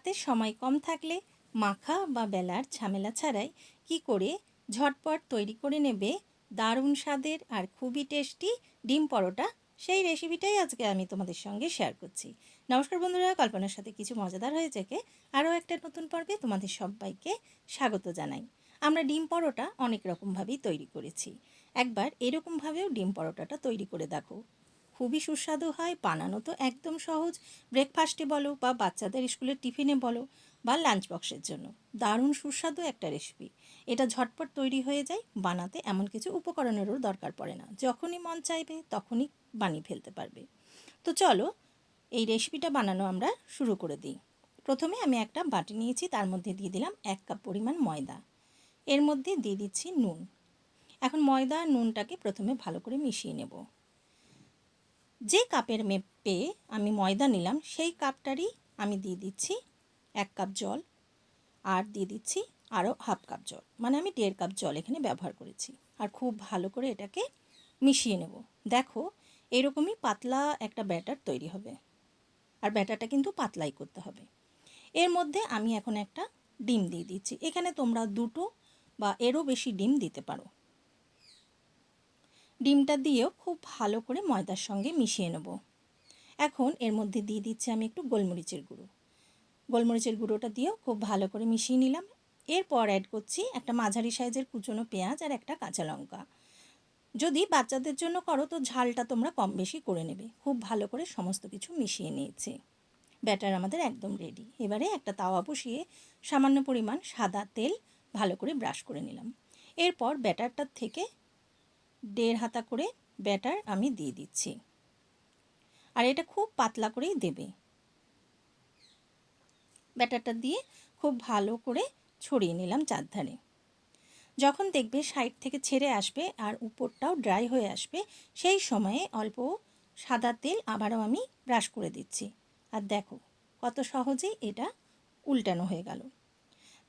হাতে সময় কম থাকলে মাখা বা বেলার ঝামেলা ছাড়াই কি করে ঝটপট তৈরি করে নেবে, দারুণ স্বাদের আর খুবই টেস্টি ডিম পরোটা, সেই রেসিপিটাই আজকে আমি তোমাদের সঙ্গে শেয়ার করছি। নমস্কার বন্ধুরা, কল্পনার সাথে কিছু মজাদার হয়ে থেকে আরও একটা নতুন পর্বে তোমাদের সবাইকে স্বাগত জানাই। আমরা ডিম পরোটা অনেক রকমভাবেই তৈরি করেছি। একবার এরকমভাবেও ডিম পরোটাটা তৈরি করে দেখো। খুবই সুস্বাদু হয়, বানানো তো একদম সহজ। ব্রেকফাস্টে বলো বা বাচ্চাদের স্কুলের টিফিনে বলো বা লাঞ্চ বক্সের জন্য। দারুণ সুস্বাদু একটা রেসিপি এটা ঝটপট তৈরি হয়ে যায়, বানাতে এমন কিছু উপকরণেরও দরকার পড়ে না। যখনই মন চাইবে, তখনই বানিয়ে ফেলতে পারবে। তো চলো, এই রেসিপিটা বানানো আমরা শুরু করে দিই। প্রথমে আমি একটা বাটি নিয়েছি, তার মধ্যে দিয়ে দিলাম এক কাপ পরিমাণ ময়দা। এর মধ্যে দিয়ে দিচ্ছি নুন। এখন ময়দা আর নুনটাকে প্রথমে ভালো করে মিশিয়ে নেব। যে কাপের মেপে আমি ময়দা নিলাম, সেই কাপটারই আমি দিয়ে দিচ্ছি এক কাপ জল আর দিয়ে দিচ্ছি আরও হাফ কাপ জল। মানে আমি দেড় কাপ জল এখানে ব্যবহার করেছি। আর খুব ভালো করে এটাকে মিশিয়ে নেব। দেখো, এরকমই পাতলা একটা ব্যাটার তৈরি হবে। আর ব্যাটারটা কিন্তু পাতলাই করতে হবে। এর মধ্যে আমি এখন একটা ডিম দিয়ে দিচ্ছি। এখানে তোমরা দুটো বা এরও বেশি ডিম দিতে পারো। ডিমটা দিয়েও খুব ভালো করে ময়দার সঙ্গে মিশিয়ে নেব। এখন এর মধ্যে দিয়ে দিচ্ছি আমি একটু গোলমরিচের গুঁড়ো। গোলমরিচের গুঁড়োটা দিয়েও খুব ভালো করে মিশিয়ে নিলাম। এরপর অ্যাড করছি একটা মাঝারি সাইজের কুচনো পেঁয়াজ আর একটা কাঁচা লঙ্কা। যদি বাচ্চাদের জন্য করো তো ঝালটা তোমরা কম বেশি করে নেবে। খুব ভালো করে সমস্ত কিছু মিশিয়ে নিয়েছি। ব্যাটার আমাদের একদম রেডি এবারে একটা তাওয়া বসিয়ে সামান্য পরিমাণ সাদা তেল ভালো করে ব্রাশ করে নিলাম। এরপর ব্যাটারটার থেকে দেড় হাতা করে ব্যাটার আমি দিয়ে দিচ্ছি। আর এটা খুব পাতলা করেই দেবে। ব্যাটারটা দিয়ে খুব ভালো করে ছড়িয়ে নিলাম চারধারে। যখন দেখবে সাইড থেকে ছেড়ে আসবে আর উপরটাও ড্রাই হয়ে আসবে, সেই সময়ে অল্প সাদা তেল আবারও আমি ব্রাশ করে দিচ্ছি। আর দেখো কত সহজেই এটা উল্টানো হয়ে গেল।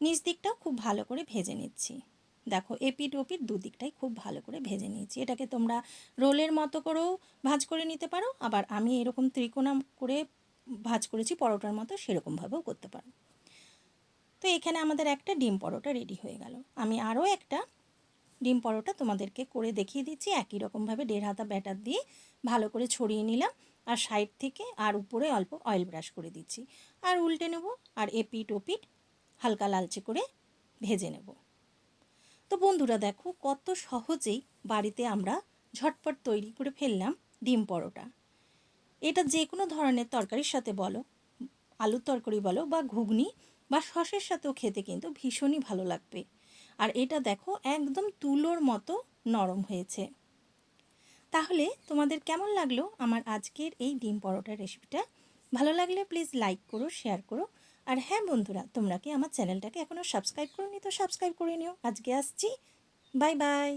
নিচ দিকটাও খুব ভালো করে ভেজে নিচ্ছি। দেখো এপিট ওপিট দুদিকটাই খুব ভালো করে ভেজে নিয়েছি। এটাকে তোমরা রোলের মতো করেও ভাজ করে নিতে পারো, আবার আমি এরকম ত্রিকোণা করে ভাজ করেছি, পরোটার মতো সেরকমভাবেও করতে পারো। তো এখানে আমাদের একটা ডিম পরোটা রেডি হয়ে গেল। আমি আরও একটা ডিম পরোটা তোমাদেরকে করে দেখিয়ে দিচ্ছি। একই রকমভাবে দেড় হাতা ব্যাটার দিয়ে ভালো করে ছড়িয়ে নিলাম, আর সাইড থেকে আর উপরে অল্প অয়েল ব্রাশ করে দিচ্ছি। আর উল্টে নেব, আর এপিট ওপিট হালকা লালচে করে ভেজে নেব। তো বন্ধুরা দেখো, কত সহজেই বাড়িতে আমরা ঝটপট তৈরি করে ফেললাম ডিম পরোটা। এটা যে কোনো ধরনের তরকারির সাথে বলো, আলুর তরকারি বলো বা ঘুগনি বা সসের সাথেও খেতে কিন্তু ভীষণই ভালো লাগবে। আর এটা দেখো, একদম তুলোর মতো নরম হয়েছে। তাহলে তোমাদের কেমন লাগল আমার আজকের এই ডিম পরোটার রেসিপিটা ভালো লাগলে প্লিজ লাইক করো শেয়ার করো আর হ্যাঁ বন্ধুরা, তোমরা কি আমার চ্যানেলটাকে এখনও সাবস্ক্রাইব করো নি তো সাবস্ক্রাইব করে নিও। আজকে আসছি। Bye bye